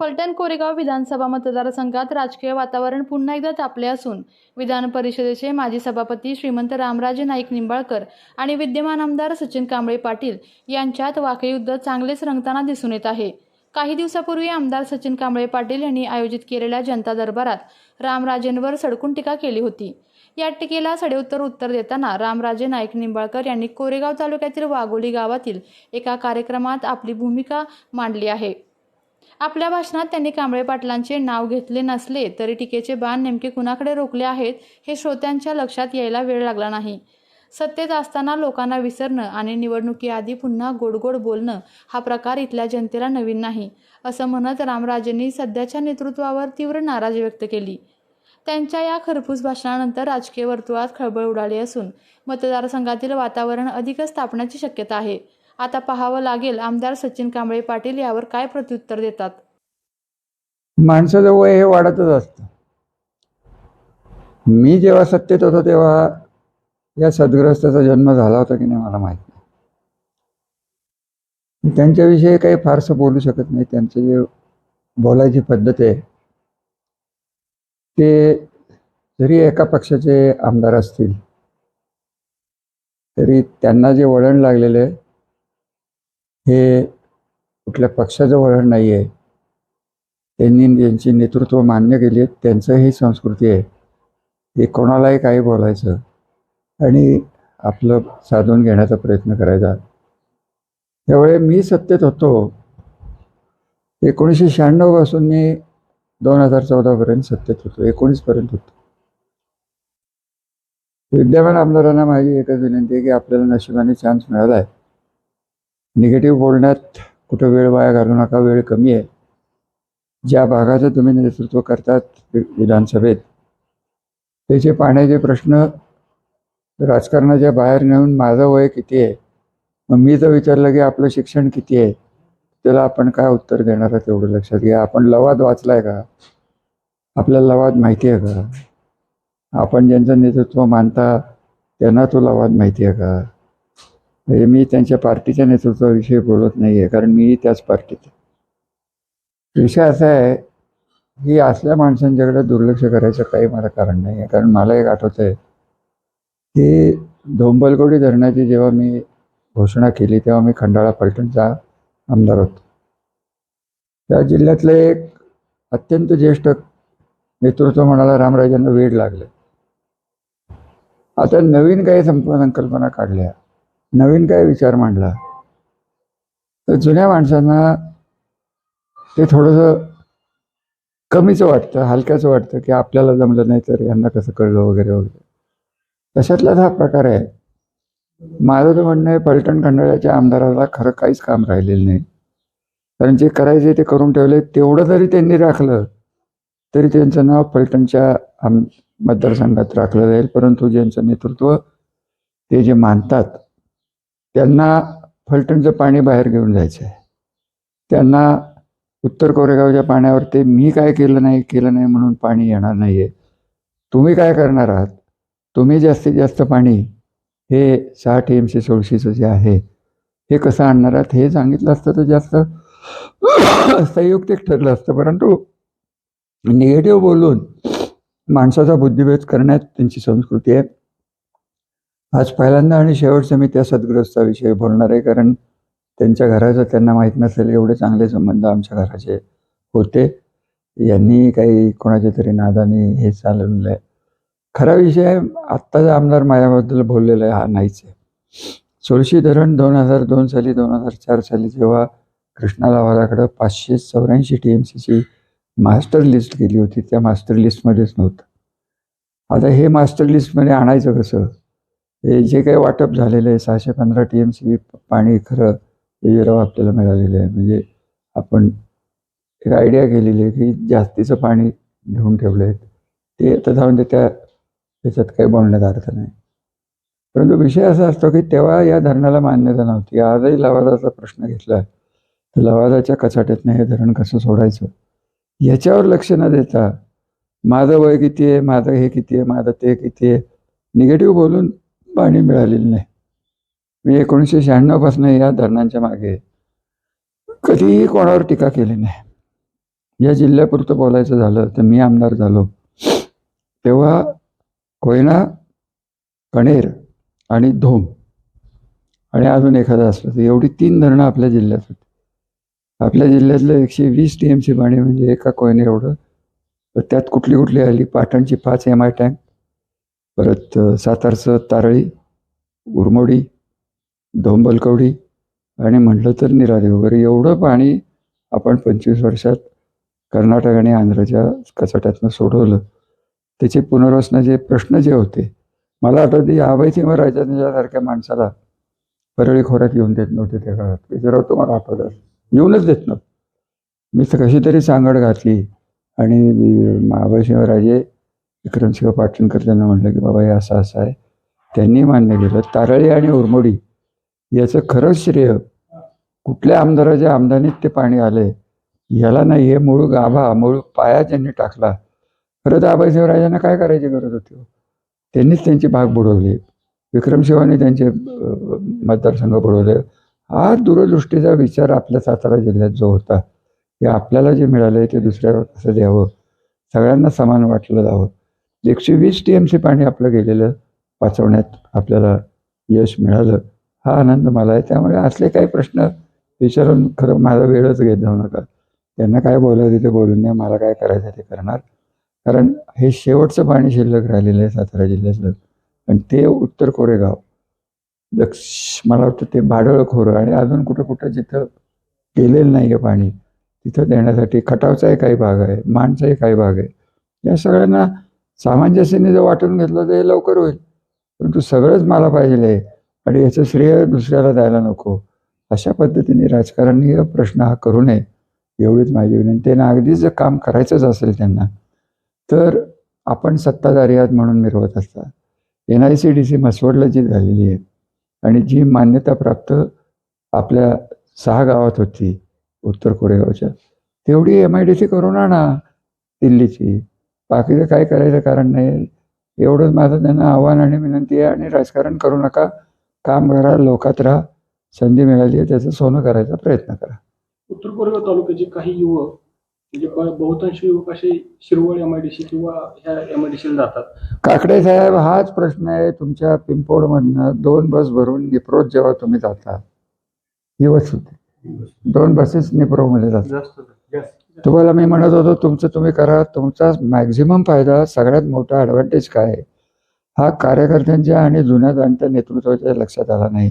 फलटण कोरेगाव विधानसभा मतदारसंघात राजकीय वातावरण पुन्हा एकदा तापले असून विधान परिषदेचे माजी सभापती श्रीमंत रामराजे नाईक निंबाळकर आणि विद्यमान आमदार सचिन कांबळे पाटील यांच्यात वाकयुद्ध चांगलेच रंगताना दिसून येत आहे. काही दिवसापूर्वी आमदार सचिन कांबळे पाटील यांनी आयोजित केलेल्या जनता दरबारात रामराजेंवर सडकून टीका केली होती. या टीकेला सडेउत्तर उत्तर देताना रामराजे नाईक निंबाळकर यांनी कोरेगाव तालुक्यातील वाघोली गावातील एका कार्यक्रमात आपली भूमिका मांडली आहे. आपल्या भाषणात त्यांनी कांबळे पाटलांचे नाव घेतले नसले तरी टीकेचे बाण नेमके कुणाकडे रोखले आहेत हे श्रोत्यांच्या लक्षात यायला वेळ लागला नाही. सत्तेत असताना लोकांना विसरणं आणि निवडणुकीआधी पुन्हा गोडगोड बोलणं हा प्रकार इथल्या जनतेला नवीन नाही असं म्हणत रामराजेंनी सध्याच्या नेतृत्वावर तीव्र नाराजी व्यक्त केली. त्यांच्या या खरपूस भाषणानंतर राजकीय वर्तुळात खळबळ उडाली असून मतदारसंघातील वातावरण अधिकच तापण्याची शक्यता आहे. आता पाहावं लागेल आमदार सचिन कांबळे पाटील यावर काय प्रत्युत्तर देतात. माणसाचं वय हे वाढतच असतं. मी जेव्हा सत्तेत होतो तेव्हा या सद्ग्रस्ताचा जन्म झाला होता की नाही मला माहीत नाही. त्यांच्याविषयी काही फारसं बोलू शकत नाही. त्यांचं जे बोलायची पद्धत आहे ते जरी एका पक्षाचे आमदार असतील तरी त्यांना जे वळण लागलेलं आहे हे कुठल्या पक्षाचं वळण नाही आहे त्यांनी ज्यांची नेतृत्व मान्य केली आहेत त्यांचं ही संस्कृती आहे. हे कोणालाही काही बोलायचं. आणि आपलं साधून घेण्याचा प्रयत्न करायचा. त्यामुळे मी सत्तेत होतो. एकोणीसशे शहाण्णवपासून मी दोन हजार चौदापर्यंत सत्तेत होतो. एकोणीसपर्यंत होतो. विद्यमान आमदारांना माझी एकच विनंती आहे की आपल्याला नशिबाने चान्स मिळाला आहे निगेटिव्ह बोलण्यात कुठं वेळ वाया घालू नका वेळ कमी आहे. ज्या भागाचं तुम्ही नेतृत्व करतात विधानसभेत त्याचे पाण्याचे प्रश्न राजकारणाच्या बाहेर नेऊन माझं वय किती आहे मग मी जर विचारलं की आपलं शिक्षण किती आहे त्याला आपण काय उत्तर देणार आहे तेवढं लक्षात घ्या. आपण लवाद वाचलाय का? आपल्याला लवाद माहिती आहे का? आपण ज्यांचं नेतृत्व मानता त्यांना तो लवाद माहिती आहे का? हे मी त्यांच्या पार्टीच्या नेतृत्वाविषयी बोलत नाही आहे कारण मी त्याच पार्टीत विषय असा आहे की असल्या माणसांच्याकडे दुर्लक्ष करायचं काही मला कारण नाही आहे कारण मला एक आठवत आहे की धोंबलगोडी धरणाची जेव्हा मी घोषणा केली तेव्हा मी खंडाळा फलटणचा आमदार होतो. त्या जिल्ह्यातले एक अत्यंत ज्येष्ठ नेतृत्व म्हणाला रामराजांना वेळ लागले. आता नवीन काही संपूर्ण संकल्पना काढल्या. नवीन काय विचार मांडला? तर जुन्या माणसांना ते थोडंसं कमीच वाटतं हलक्याचं वाटतं की आपल्याला जमलं नाही तर यांना कसं कळलं वगैरे वगैरे. तशातलाच हा प्रकार आहे. माझं तर म्हणणं आहे पलटण खंडाळ्याच्या आमदाराला खरं काहीच काम राहिलेलं नाही. कारण जे करायचे ते करून ठेवले तेवढं जरी त्यांनी राखलं तरी त्यांचं नाव पलटणच्या आम मतदारसंघात राखलं जाईल. परंतु ज्यांचं नेतृत्व ते जे मानतात त्यांना फलटणचं पाणी बाहेर घेऊन जायचं आहे. त्यांना उत्तर कोरेगावच्या पाण्यावर ते मी काय केलं नाही केलं नाही म्हणून पाणी येणार नाही आहे तुम्ही काय करणार आहात? तुम्ही जास्तीत जास्त पाणी हे साठ एम सी सोळशीचं जे आहे हे कसं आणणार आहात? हे सांगितलं असतं तर जास्त संयुक्तिक ठरलं असतं. परंतु निगेटिव्ह बोलून माणसाचा बुद्धिभेद करण्यात त्यांची संस्कृती आहे. आज पहिल्यांदा आणि शेवटचं मी त्या सद्ग्रस्ताविषयी बोलणार आहे कारण त्यांच्या घराचं त्यांना माहीत नसेल एवढे चांगले संबंध आमच्या घराचे होते. यांनी काही कोणाच्या तरी नादाने हे चालवलेलं आहे. खरा विषय आत्ताचा आमदार माझ्याबद्दल बोललेला आहे हा नाहीच आहे. सोळशी धरण दोन हजार दोन साली दोन हजार चार साली जेव्हा कृष्णा लावाराकडं पाचशे चौऱ्याऐंशी टी एम सीची मास्टर लिस्ट गेली होती त्या मास्टर लिस्टमध्येच नव्हतं. आता हे मास्टर लिस्टमध्ये आणायचं कसं? हे जे काही वाटप झालेलं आहे सहाशे पंधरा टी एम सी पाणी खरं विजयराव आपल्याला मिळालेलं आहे. म्हणजे आपण एक आयडिया केलेली आहे की जास्तीचं पाणी घेऊन ठेवलं आहे ते आता जाऊन ते त्या त्याच्यात काही बोलण्यात अर्थ नाही. परंतु विषय असा असतो की तेव्हा या धरणाला मान्यता नव्हती. आजही लवादाचा प्रश्न घेतला तर लवादाच्या कचाट्यातनं हे धरण कसं सोडायचं? याच्यावर लक्ष न देता माझं वय किती आहे माझं हे किती आहे माझं ते किती आहे निगेटिव्ह बोलून पाणी मिळालेलं नाही. मी एकोणीसशे शहाण्णवपासून या धरणांच्या मागे कधीही कोणावर टीका केली नाही. या जिल्ह्यापुरतं बोलायचं झालं तर मी आमदार झालो. तेव्हा कोयना कणेर आणि धोम आणि अजून एखादं असलं तर एवढी तीन धरणं आपल्या जिल्ह्यात होती. आपल्या जिल्ह्यातलं एकशे वीस टी एम सी पाणी म्हणजे एका कोयने एवढं. तर त्यात कुठली कुठली आली? पाटणची पाच एम आय टँक परत सातारचं तारळी उरमोडी धोंबलकवडी आणि म्हटलं तर निराळे वगैरे. एवढं पाणी आपण पंचवीस वर्षात कर्नाटक आणि आंध्रच्या कचाट्यातनं सोडवलं. त्याचे पुनर्वसनाचे प्रश्न जे होते मला आठवते आबाई अभय राजांसारख्या माणसाला परळी खोऱ्यात येऊन देत नव्हते त्या काळात. जरा तुम्हाला आठवत येऊनच देत नव्हतं. मी तर कशी तरी सांगड घातली आणि महाबळशिवराजे विक्रमसिंह पाटणकर त्यांना म्हटलं की बाबा हे असं असं आहे. त्यांनी मान्य केलं. तारळी आणि उरमोडी याचं खरंच श्रेय. कुठल्या आमदाराच्या आमदानीत ते पाणी आले याला नाही हे मूळ गाभा मूळ पाया ज्यांनी टाकला. खरं तर राजांना काय करायची गरज होती हो? त्यांनीच त्यांची भाग बुडवली. विक्रमशिवाने त्यांचे मतदारसंघ बुडवले. हा दूरदृष्टीचा विचार आपल्या सातारा जिल्ह्यात जो होता की आपल्याला जे मिळालं ते दुसऱ्यावर कसं द्यावं. सगळ्यांना समान वाटलं जावं. एकशे वीस टी एम सी पाणी आपलं गेलेलं वाचवण्यात आपल्याला यश मिळालं हा आनंद मला आहे. त्यामुळे असले काही प्रश्न विचारून खरं माझा वेळच घेत जाऊ नका. त्यांना काय बोलायचं ते बोलून द्या मला काय करायचं ते करणार. कारण हे शेवटचं पाणी शिल्लक राहिलेलं आहे सातारा जिल्ह्यातलं. आणि ते उत्तर कोरेगाव दक्ष मला वाटतं ते भाडळ खोरं आणि अजून कुठं कुठं जिथं गेलेलं नाही आहे पाणी तिथं देण्यासाठी खटावचाही काही भाग आहे माणचाही काही भाग आहे. या सगळ्यांना सामंजस्याने जर वाटून घेतलं तर हे लवकर होईल. परंतु सगळंच मला पाहिजे आहे आणि याचं श्रेय दुसऱ्याला द्यायला नको. अशा पद्धतीने राजकारणीय प्रश्न हा करू नये एवढीच माझी विनंती आहे. आणि अगदीच जर काम करायचंच असेल त्यांना तर आपण सत्ताधारी आहात म्हणून मिरवत असता N I C D C मसवडला जी झालेली आहे आणि जी मान्यता प्राप्त आपल्या सहा गावात होती उत्तर कोरेगावच्या तेवढी एम आय डी सी करून आणा दिल्लीची. बाकीचं काय करायचं कारण नाही. एवढंच माझं त्यांना आव्हान आणि विनंती आहे आणि राजकारण करू नका. काम करा लोकात राहा. संधी मिळाली आहे त्याचं सोनं करायचा प्रयत्न करा. उत्तर कोरेगाव तालुक्याचे काही युवक म्हणजे बहुतांश युवक असे Shirwal M I D C किंवा ह्या एम आय डी सीला जातात. काकडे साहेब हाच प्रश्न आहे. तुमच्या पिंपोडमधनं दोन बस भरून निप्रोत जेव्हा तुम्ही जाता ही बस होती. दोन बसेस निप्रोमध्ये जातात. तुम्हाला मी म्हणत होतो तुमचं तुम्ही करा तुमचा मॅक्झिमम फायदा सगळ्यात मोठा ॲडव्हान्टेज काय आहे? हा कार्यकर्त्यांच्या आणि जुन्या जाणत्या नेतृत्वाच्या लक्षात आला नाही.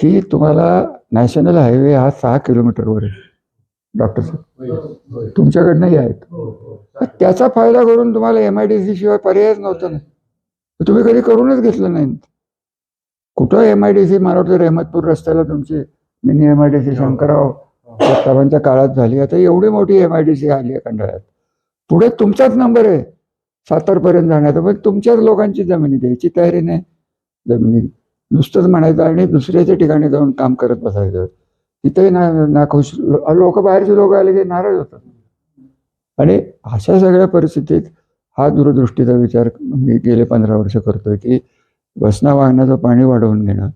की तुम्हाला नॅशनल हायवे हा सहा किलोमीटरवर आहे. डॉक्टर साहेब तुमच्याकडनंही आहेत. तर त्याचा फायदा करून तुम्हाला एम आय डी सी शिवाय पर्यायच नव्हता ना. तुम्ही कधी करूनच घेतलं नाही. कुठं एम आय डी सी मला वाटतं रहमतपूर रस्त्याला तुमची mini M I D C Shankarrao साहेबांच्या काळात झाली. आता एवढी मोठी एम आय डी सी आली आहे खंडाळ्यात. पुढे तुमचाच नंबर आहे. सातारपर्यंत जाण्याचा. पण तुमच्याच लोकांची जमिनी द्यायची तयारी नाही. जमिनी नुसतंच म्हणायचं आणि दुसऱ्याच्या ठिकाणी जाऊन काम करत बसायचं. तिथेही ना नाखुश लोक बाहेरचे लोक आले की नाराज होतात. आणि अशा सगळ्या परिस्थितीत हा दूरदृष्टीचा विचार मी गेले पंधरा वर्ष करतोय की वसना वाहनाचं पाणी वाढवून घेणं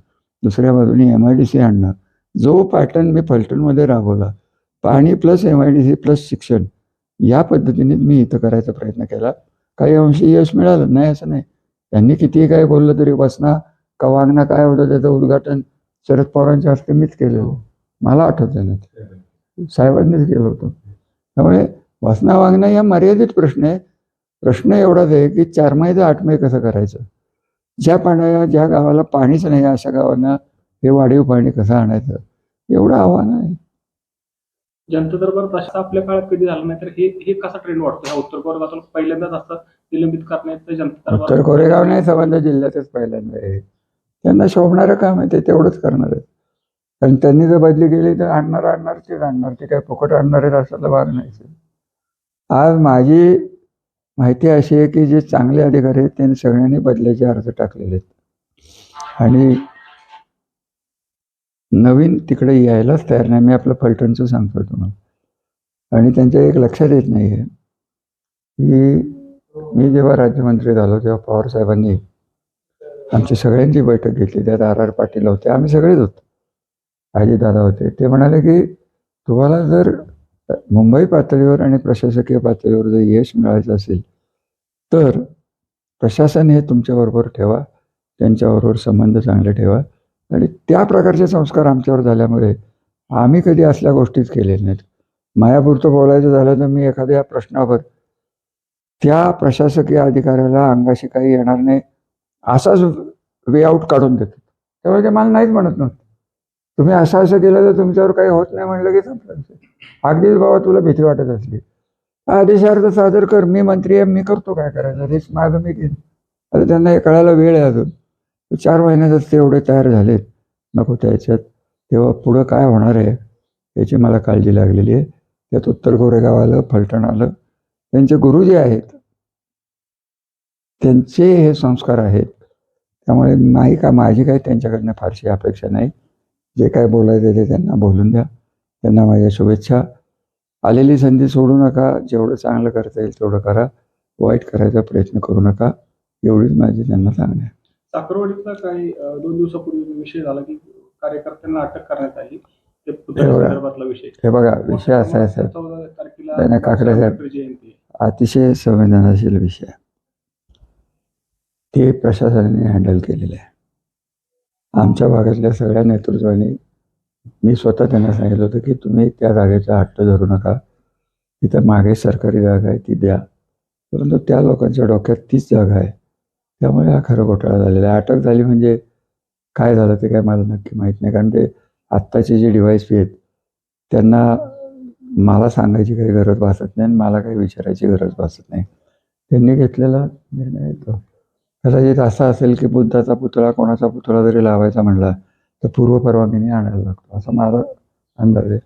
दुसऱ्या बाजूने एम आय डी सी आणणं जो पॅटर्न मी फलटणमध्ये राबवला पाणी plus M I D C plus शिक्षण या पद्धतीने मी इथं करायचा प्रयत्न केला. काही अंशी यश मिळालं? नाही असं नाही. त्यांनी कितीही काय बोललं तरी वसना का वागणं काय होतं त्याचं उद्घाटन शरद पवारांच्या हस्ते मीच केलेलं. मला आठवतं ना. साहेबांनीच केलं होतं. त्यामुळे वासना वागणं या मर्यादित प्रश्न आहे. प्रश्न एवढाच आहे की चार महिने ते आठ महिने कसं करायचं? ज्या पाण्या ज्या गावाला पाणीच नाही अशा गावांना हे वाढीव पाणी कसं आणायचं? एवढं आव्हान आहे. जनता दरबार तसा आपल्या काळात कधी झाला नाही तर हे हे कसा ट्रेंड वाटतो ह्या उत्तर कोरेगावातून पहिल्यांदाच असतं निलंबित करण्यात जनता उत्तर कोरेगाव नाही संबंध जिल्ह्यातच पहिल्यांदा आहे. त्यांना शोभणारं काम आहे ते तेवढंच करणार आहे कारण त्यांनी जर बदली केली तर आणणार आणणार तेच आणणार. ते काय फुकट आणणार आहेत असायला भाग नाही. आज माझी माहिती अशी आहे की जे चांगले अधिकारी आहेत त्यांनी सगळ्यांनी बदल्याचे अर्ज टाकलेले आहेत. आणि नवीन तिकडे यायलाच तयार नाही. मी आपलं फलटणचं सांगतो तुम्हाला. आणि त्यांच्या एक लक्षात येत नाही आहे की मी जेव्हा राज्यमंत्री झालो तेव्हा पवार साहेबांनी आमची सगळ्यांची बैठक घेतली. त्यात आर आर पाटील होते. आम्ही सगळेच होतो. अजितदादा होते. ते म्हणाले की तुम्हाला जर मुंबई पातळीवर आणि प्रशासकीय पातळीवर जर यश मिळायचं असेल तर प्रशासन हे तुमच्याबरोबर ठेवा. त्यांच्याबरोबर संबंध चांगले ठेवा. आणि त्या प्रकारचे संस्कार आमच्यावर झाल्यामुळे आम्ही कधी असल्या गोष्टीच केलेल्या नाहीत. मायापुरतं बोलायचं झालं तर मी एखाद्या प्रश्नावर त्या प्रशासकीय अधिकाऱ्याला अंगाशी काही येणार नाही असाच वे आऊट काढून देतात त्यामुळे ते मला नाहीच म्हणत नव्हतं. तुम्ही असं असं केलं तर तुमच्यावर काही होत नाही म्हणलं की संपलं अगदीच बाबा तुला भीती वाटत असली. आदेशार्थ सादर कर मी मंत्री आहे मी करतो काय करायचं? रिस्क माझं मी घेईन आता त्यांना हे कळायला वेळ आहे अजून. चार महिन्यातच ते एवढे तयार झालेत नको त्याच्यात तेव्हा पुढं काय होणार आहे याची मला काळजी लागलेली आहे. त्यात उत्तर गोरेगाव आलं फलटण आलं. त्यांचे गुरु जे आहेत त्यांचे हे संस्कार आहेत. त्यामुळे नाही का माझी काही त्यांच्याकडनं फारशी अपेक्षा नाही. जे काय बोलायचं ते त्यांना बोलून द्या. त्यांना माझ्या शुभेच्छा. आलेली संधी सोडू नका. जेवढं चांगलं करता येईल तेवढं करा. वाईट करायचा प्रयत्न करू नका. एवढीच माझी त्यांना सांगणे आहे साखरवाडीचा काही दोन दिवसापूर्वी विषय झाला की कार्यकर्त्यांना अटक करण्यात आली. ते विषय. हे बघा विषय असा आहे साहेब. चौदा तारखेला काकडे साहेब. आंबेडकर जयंती आहे. अतिशय संवेदनशील विषय. आहे. ते प्रशासनाने हँडल केलेलं आहे. आमच्या भागातल्या सगळ्या नेतृत्वाने मी स्वतः त्यांना सांगितलं होतं की तुम्ही त्या जागेचा हट्ट धरू नका. तिथं मागे सरकारी जागा आहे ती द्या. परंतु त्या लोकांच्या डोक्यात तीच जागा आहे. त्यामुळे हा खरं घोटाळा झालेला आहे. अटक झाली म्हणजे काय झालं ते काय मला नक्की माहीत नाही. कारण ते आत्ताचे जे डिव्हाइस आहेत त्यांना मला सांगायची काही गरज भासत नाही आणि मला काही विचारायची गरज भासत नाही. त्यांनी घेतलेला निर्णय येतो कदाचित असा असेल की बुद्धाचा पुतळा कोणाचा पुतळा जरी लावायचा म्हणला तर पूर्व परवानगीने आणायला लागतो. असा माझा अंदाज आहे.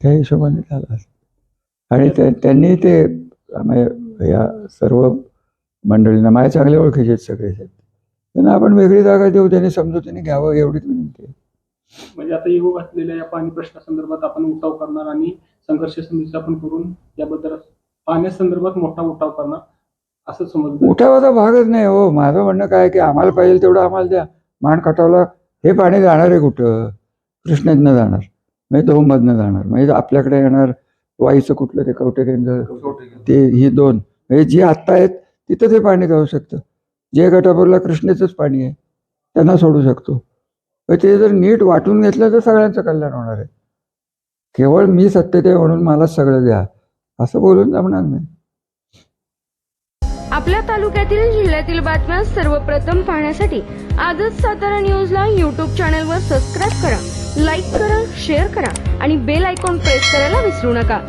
त्या हिशोबाने झाला असेल आणि त्यांनी ते म्हणजे या सर्व मंडळींना माझ्या चांगले ओळखीचे आहेत सगळे आहेत त्यांना आपण वेगळी जागा देऊ त्यांनी समजुतीने घ्यावं एवढीच विनंती आहे. म्हणजे आता येऊ घातलेल्या या पाणी प्रश्नासंदर्भात आपण उठाव करणार आणि संघर्ष समिती आपण करून याबद्दल पाण्यासंदर्भात मोठा उठाव करणार असं समजलं उठावाचा भागच नाही हो. माझं म्हणणं काय की आम्हाला पाहिजे तेवढं आम्हाला द्या. मान खटावला हे पाणी जाणार आहे कुठं? कृष्णेतनं जाणार. म्हणजे दोममधनं जाणार. म्हणजे आपल्याकडे येणार वाईचं कुठलं ते कवटेकेंद्र ते ही दोन. म्हणजे जी आत्ता आहेत तिथं ते पाणी जाऊ शकतं. जे गटापूरला कृष्णेचंच पाणी आहे त्यांना सोडू शकतो. ते जर नीट वाटून घेतलं तर सगळ्यांचं कल्याण होणार आहे. केवळ मी सत्तेत आहे म्हणून मला सगळं द्या असं बोलून जमणार नाही. आपल्या तालुक्यातील जिल्ह्यातील बातम्या सर्वप्रथम पाहण्यासाठी आजच सातारा न्यूजला यूट्यूब चॅनलवर सबस्क्राईब करा लाईक करा शेअर करा आणि बेल आयकॉन प्रेस करायला विसरू नका.